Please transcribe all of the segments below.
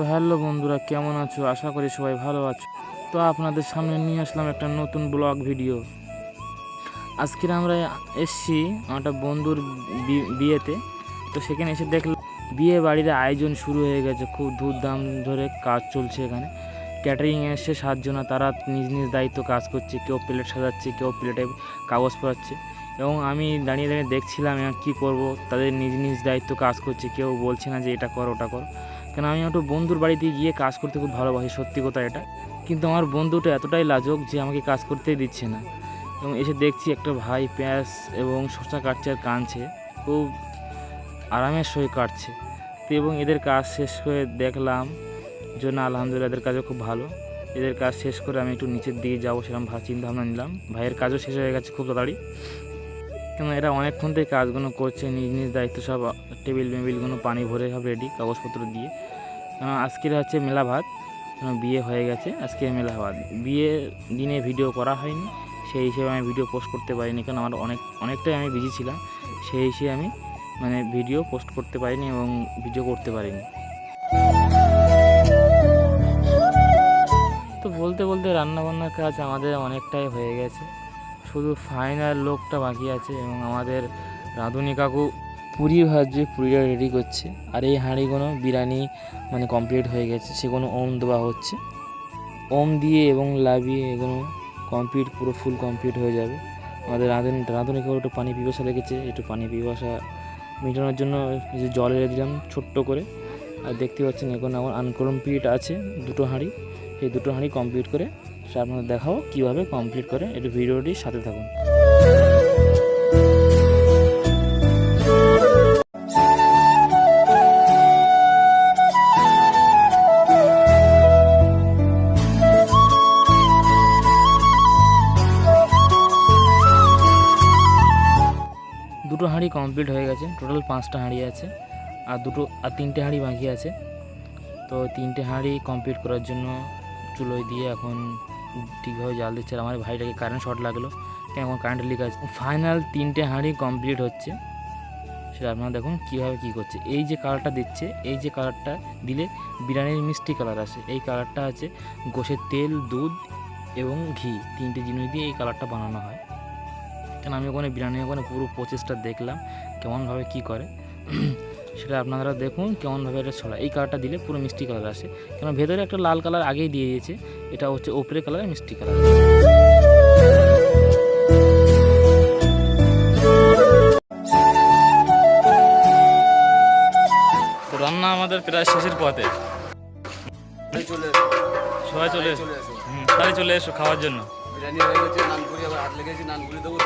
তো হ্যালো বন্ধুরা, কেমন আছো? আশা করি সবাই ভালো আছো। তো আপনাদের সামনে নিয়ে আসলাম একটা নতুন ব্লগ ভিডিও। আজকের আমরা এসছি আমার একটা বন্ধুর বিয়েতে। তো সেখানে এসে দেখলাম বিয়ে বাড়ির আয়োজন শুরু হয়ে গেছে। খুব ধুমধাম ধরে কাজ চলছে এখানে। ক্যাটারিং এসে সাতজনা তারা নিজ নিজ দায়িত্ব কাজ করছে। কেউ প্লেট সাজাচ্ছে, কেউ প্লেটে কাগজ পড়াচ্ছে। এবং আমি দাঁড়িয়ে দাঁড়িয়ে দেখছিলাম কী করব? তাদের নিজ নিজ দায়িত্ব কাজ করছে। কেউ বলছে না যে এটা কর, ওটা কর। কেন আমি একটু বন্ধুর বাড়িতে গিয়ে কাজ করতে খুব ভালোবাসি, সত্যি কথা এটা। কিন্তু আমার বন্ধুটা এতটাই লাজক যে আমাকে কাজ করতেই দিচ্ছে না। এবং এসে দেখছি একটা ভাই পেঁয়াজ এবং শসা কাটছে আর কানছে খুব আরামের সঙ্গে কাটছে। তো এবং এদের কাজ শেষ করে দেখলাম যে না, আলহামদুলিল্লাহ এদের কাজও খুব ভালো। এদের কাজ শেষ করে আমি একটু নিচের দিকে যাব সেরকম চিন্তা ভাবনা নিলাম। ভাইয়ের কাজও শেষ হয়ে গেছে খুব তাড়াতাড়ি। কেন এরা অনেকক্ষণ থেকে কাজগুলো করছে, নিজ নিজ দায়িত্ব সব টেবিল মেবিলগুলো পানি ভরে সব রেডি কাগজপত্র দিয়ে। আজকের হচ্ছে মেলা ভাত বিয়ে হয়ে গেছে, আজকে মেলা ভাত। বিয়ে দিনে ভিডিও করা হয়নি, সেই হিসেবে আমি ভিডিও পোস্ট করতে পারিনি কারণ আমার অনেক, অনেকটাই আমি বিজি ছিলাম, সেই হিসেবে আমি মানে ভিডিও পোস্ট করতে পারিনি এবং ভিডিও করতে পারিনি। তো বলতে বলতে রান্নাবান্নার কাজ আমাদের অনেকটাই হয়ে গেছে। শুধু ফাইনাল লোকটা বাকি আছে এবং আমাদের রাঁধুনি কাকু পুরি ভাজছে পুরীটা রেডি করছে। আর এই হাঁড়িগুলো বিরিয়ানি মানে কমপ্লিট হয়ে গেছে সেগুলো ওম দেওয়া হচ্ছে। ওম দিয়ে এবং লাভিয়ে এগুলো কমপ্লিট পুরো ফুল কমপ্লিট হয়ে যাবে। আমাদের রাঁধুনি রাঁধুনি কাকু একটু পানি পিপাসা লেগেছে, একটু পানি পিপাসা মেটানোর জন্য যে জল এনে দিলাম ছোট্ট করে। আর দেখতে পাচ্ছেন এখন আমার আনকমপ্লিট আছে, দুটো হাঁড়ি। সেই দুটো হাঁড়ি কমপ্লিট করে আপনাদের দেখাও কীভাবে কমপ্লিট করে একটু ভিডিওটির সাথে থাকুন। দুটো হাঁড়ি কমপ্লিট হয়ে গেছে টোটাল পাঁচটা হাঁড়ি আছে, আর দুটো, আর তিনটে হাঁড়ি বাকি আছে। তো তিনটে হাঁড়ি কমপ্লিট করার জন্য চুলোয় দিয়ে এখন ঠিকভাবে জাল দিচ্ছে আর আমার ভাইটাকে কারেন্ট শর্ট লাগল। কেন এখন কারেন্ট লিক আছে? ফাইনাল তিনটে হাঁড়ি কমপ্লিট হচ্ছে। সেটা আপনারা দেখুন কীভাবে কী করছে। এই যে কালারটা দিচ্ছে, এই যে কালারটা দিলে বিরিয়ানির মিষ্টি কালার আসে। এই কালারটা আছে গোষের তেল, দুধ এবং ঘি। তিনটে জিনিস দিয়ে এই কালারটা বানানো হয়। কেন আমি ওখানে বিরিয়ানি ওখানে পুরো প্রসেসটা দেখলাম, কেমনভাবে কী করে। সেটা আপনারা দেখুন কেমনভাবে এটা ছড়া এই কালারটা দিলে পুরো মিষ্টি কালার আসে। কেন ভেতরে একটা লাল কালার আগেই দিয়ে দিয়েছে। এটা হচ্ছে ওপরে কালার মিষ্টি কালার রান্না আমাদের প্রায় শেষের পথে। সবাই চলে এসো। চলে এসো হুম, সবাই চলে এসো খাওয়ার জন্য। বিরিয়ানি হয়ে গেছে নানপুরি আবার হাত লেগেছে নানপুরি দেবো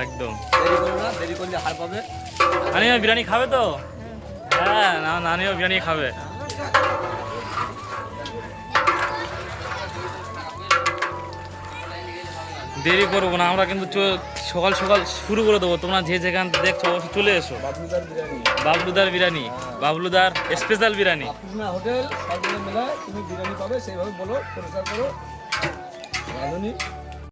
একদম। দেরি করো না দেরি করলে হার পাবে। নানিও বিরিয়ানি খাবে তো? হ্যাঁ না নানিও বিরিয়ানি খাবে। দেরি করব না আমরা কিন্তু চ- সকাল সকাল শুরু করে দেবো। তোমরা যে যেখান দেখছ অবশ্যই চলে এসো। বাবলুদার বিরিয়ানি। বাবলুদার স্পেশাল বিরিয়ানি। হোটেল তুমি বিরিয়ানি পাবে সেইভাবে বলো পরিষ্কার করো।